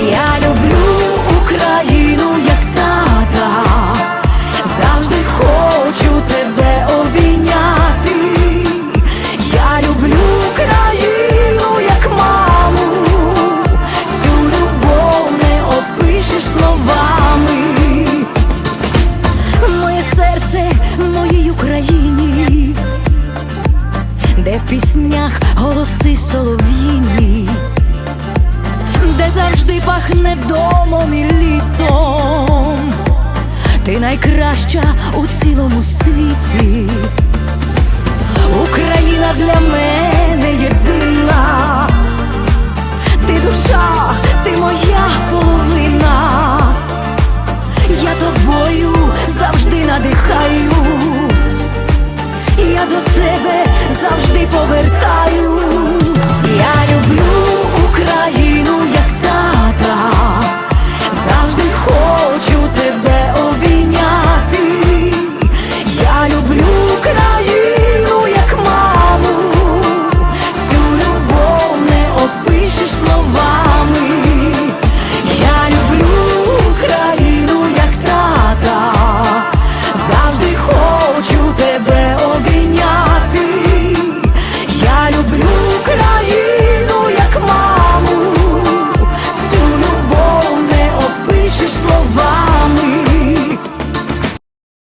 Я люблю Україну як тата, завжди хочу тебе обійняти. Я люблю Україну як маму, цю любов не опишеш словами. Моє серце в моїй Україні, де в піснях голоси солов'їні, де завжди пахне домом і літом. Ти найкраща у цілому світі. Україна для мене єдина. Ти душа, ти моя половина. Я тобою завжди надихаюсь. Я до тебе завжди повертаюсь. слова.